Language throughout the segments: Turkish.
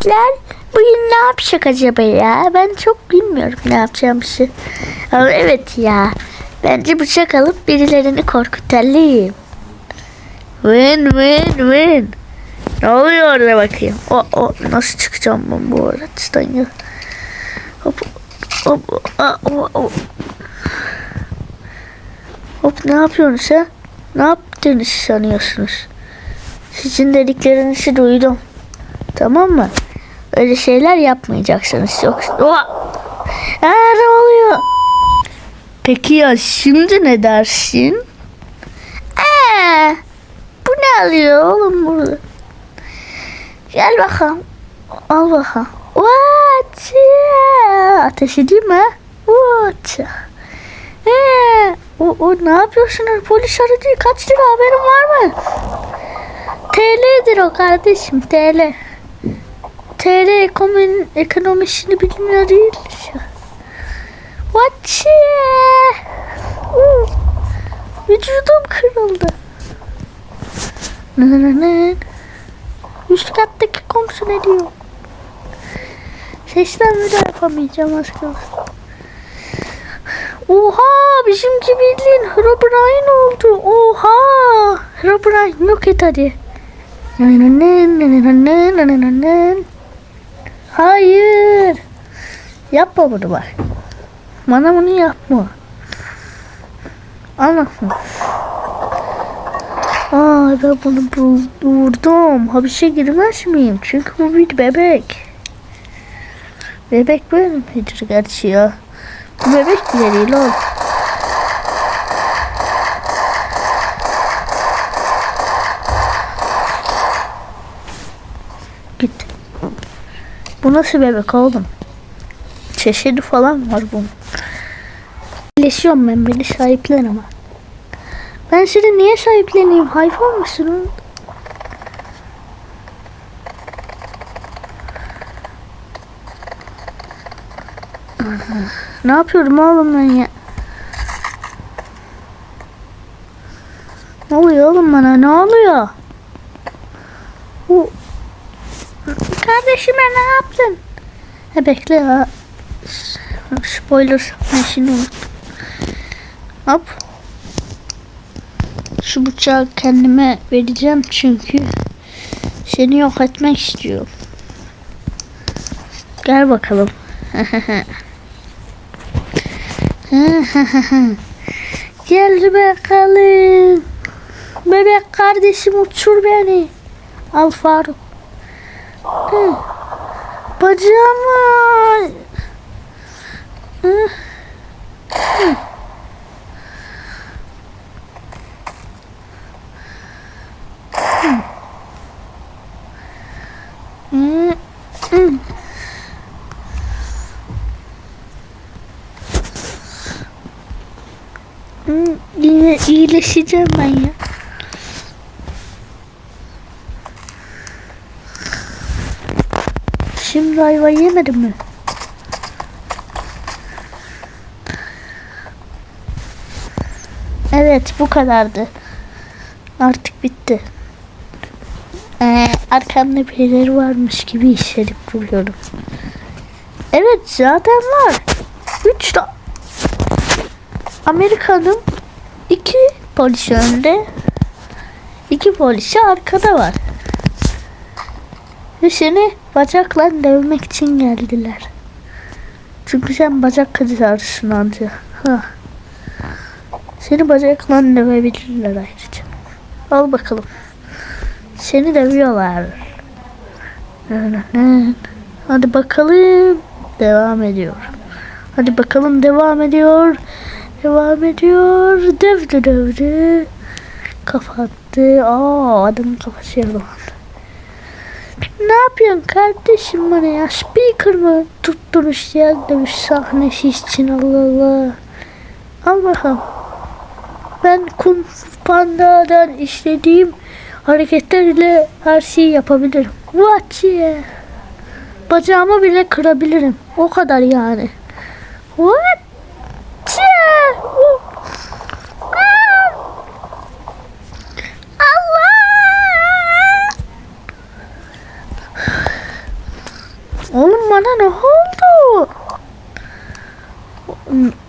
Arkadaşlar bugün ne yapacak acaba ya? Ben çok bilmiyorum ne yapacağım şey. Ama evet ya. Bence bıçak alıp birilerini korkutalım. Win win win. Ne oluyor orada bakayım? O, o nasıl çıkacağım ben bu araçtan ya? Hop hop a. Hop ne yapıyorsunuz ha? Ne yaptığınızı sanıyorsunuz? Sizin dediklerinizi duydum. Tamam mı? Öyle şeyler yapmayacaksınız. Yoksa... Oha! Aa, ne oluyor? Peki ya şimdi ne dersin? Aa, bu ne alıyor oğlum burada? Gel bakalım. Al bakalım. What? Ateş edeyim mi? What? Ee, o, o ne yapıyorsunuz? Polis aracı kaç lira haberin var mı? TL'dir o kardeşim TL. TL ekonomi, ekonomisini bilmiyor değil. What? Vücudum kırıldı. Üst kattaki komşu ne diyor? Seslenme de yapamayacağım az kalsın. Oha bizimki bildiğin Herobrine oldu. Oha. Herobrine yok et hadi. Hayır. Yapma bunu bak. Bana bunu yapma. Anlasın. Aa ben bunu bu- vurdum. Hapise girmez miyim? Çünkü bu bir bebek. Bebek böyle midir gerçi ya? Bu bebek bile değil oğlum. Bu nasıl bebek oğlum? Çeşidi falan var bunun. İyileşiyorum ben beni sahiplen ama. Ben seni niye sahipleneyim? Hayvan mısın? Ne yapıyorum oğlum ben ya? Ne oluyor oğlum bana? Ne oluyor? Bu Kardeşime ne yaptın? Ha bekle ya. Spoiler şimdi unuttum. Hop. Şu bıçağı kendime vereceğim çünkü seni yok etmek istiyorum. Gel bakalım. Gel bakalım. Bebek kardeşim uçur beni. Al Faruk. Hı. Bacağımı. İyileşeceğim ben ya. Şimdi ayva yemedim mi? Evet bu kadardı. Artık bitti. Ee, arkamda birileri varmış gibi hissedip duruyorum. Evet zaten var. Üç de Amerika'nın iki polisi önde. iki polisi arkada var. Ve seni bacakla dövmek için geldiler. Çünkü sen bacak kızarsın anca. Ha. Seni bacakla dövebilirler ayrıca. Al bakalım. Seni dövüyorlar. Hadi bakalım. Devam ediyor. Hadi bakalım devam ediyor. Devam ediyor. Dövdü dövdü. Kapattı. Aa adamın kafası yaralandı. Ne yapıyorsun kardeşim bana ya? Speaker mı tutturmuş ya dövüş sahnesi için Allah Allah. Al bakalım. Ben Kung Panda'dan istediğim hareketlerle her şeyi yapabilirim. What yeah. Bacağımı bile kırabilirim. O kadar yani. What yeah. Oh. Ah. Allah. Oğlum bana ne oldu?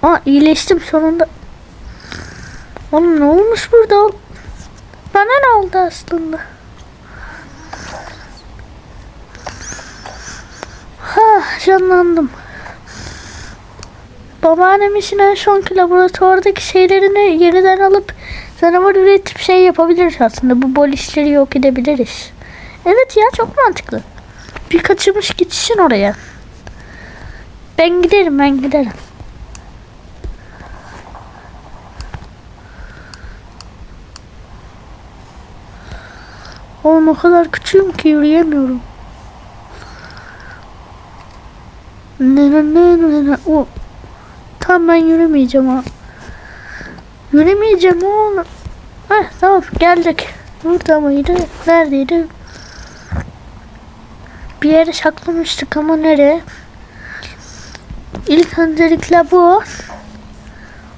Aa iyileştim sonunda. Oğlum ne olmuş burada? Bana ne oldu aslında? Ha canlandım. Babaannem işin en sonki laboratuvardaki şeylerini yeniden alıp canavar üretip şey yapabiliriz aslında. Bu bol işleri yok edebiliriz. Evet ya çok mantıklı. Bir kaçırmış gitsin oraya. Ben giderim ben giderim. Oğlum o kadar küçüğüm ki yürüyemiyorum. Ne ne ne ne o. Tamam ben yürümeyeceğim ha. Yürümeyeceğim oğlum. Heh tamam geldik. Burada mıydı? Neredeydi? Bir yere saklamıştık ama nereye? İlk öncelikle bu.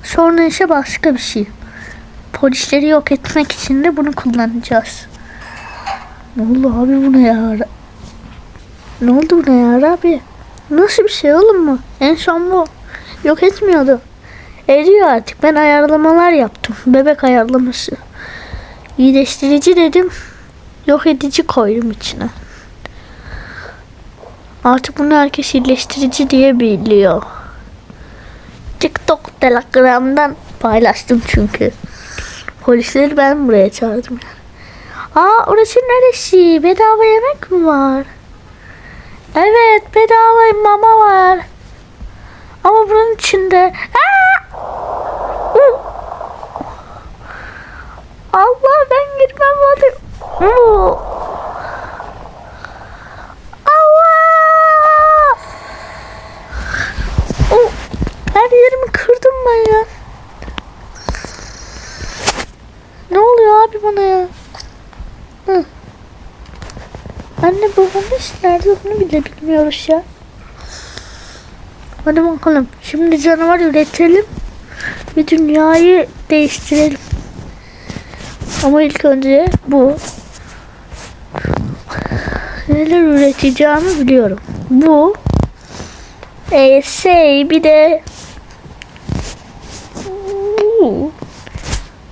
Sonra ise başka bir şey. Polisleri yok etmek için de bunu kullanacağız. Ne oldu abi buna ya? Ne oldu buna ya abi? Nasıl bir şey oğlum mu? En son bu. Yok etmiyordu. Eriyor artık. Ben ayarlamalar yaptım. Bebek ayarlaması. İyileştirici dedim. Yok edici koydum içine. Artık bunu herkes iyileştirici diye biliyor. TikTok, Telegram'dan paylaştım çünkü. Polisleri ben buraya çağırdım. Aa orası neresi? Bedava yemek mi var? Evet bedava mama var. Ama bunun içinde... Uh! Allah ben girmem hadi. Uh! Allah! Uh! Her yerimi kırdım ben ya. Ne oluyor abi bana ya? Hı. Anne babamız nerede onu bile bilmiyoruz ya. Hadi bakalım. Şimdi canavar üretelim. Ve dünyayı değiştirelim. Ama ilk önce bu. Neler üreteceğimi biliyorum. Bu. E, şey bir de bu.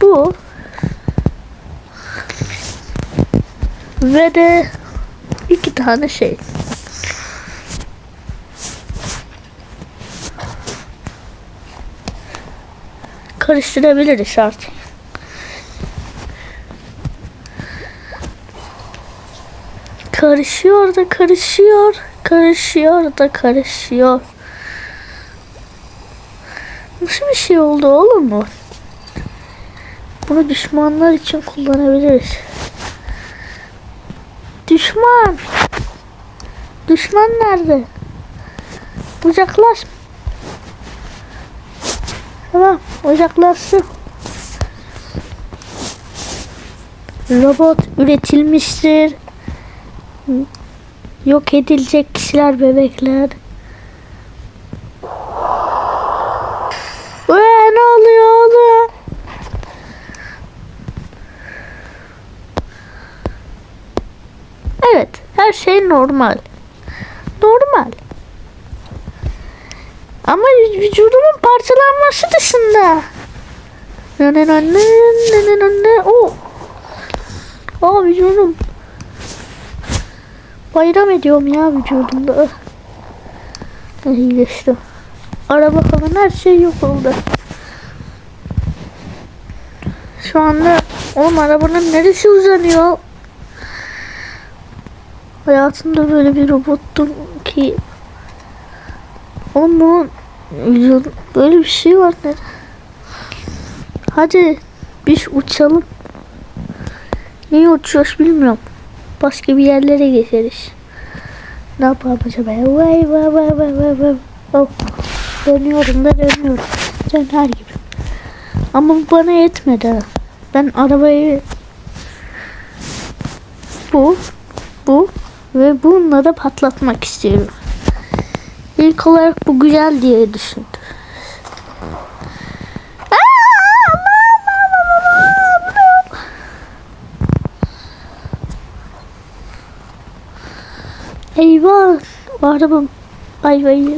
Bu. Ve de iki tane şey. Karıştırabiliriz artık. Karışıyor da karışıyor, karışıyor da karışıyor. Nasıl bir şey oldu oğlum bu? Bunu düşmanlar için kullanabiliriz. Düşman. Düşman nerede? Uzaklaş. Tamam uzaklaşsın. Robot üretilmiştir. Yok edilecek kişiler bebekler. Ee, ne oluyor oğlum? Evet, her şey normal. Normal. Ama vücudumun parçalanması dışında. Ne ne ne ne ne ne ne o. Aa vücudum. Bayram ediyorum ya vücudumda. İyileştim. Araba falan her şey yok oldu. Şu anda oğlum arabanın neresi uzanıyor? Hayatımda böyle bir robottum ki vücudu- böyle bir şey var ne? Hadi biz uçalım. Niye uçuyoruz bilmiyorum. Başka bir yerlere geçeriz. Ne yapalım acaba? Vay vay vay vay vay vay. Oh. Dönüyorum da dönüyorum. Döner gibi. Ama bu bana yetmedi. Ben arabayı bu bu ve bununla da patlatmak istiyorum. İlk olarak bu güzel diye düşündüm. Eyvah. Bu araba ayvayı.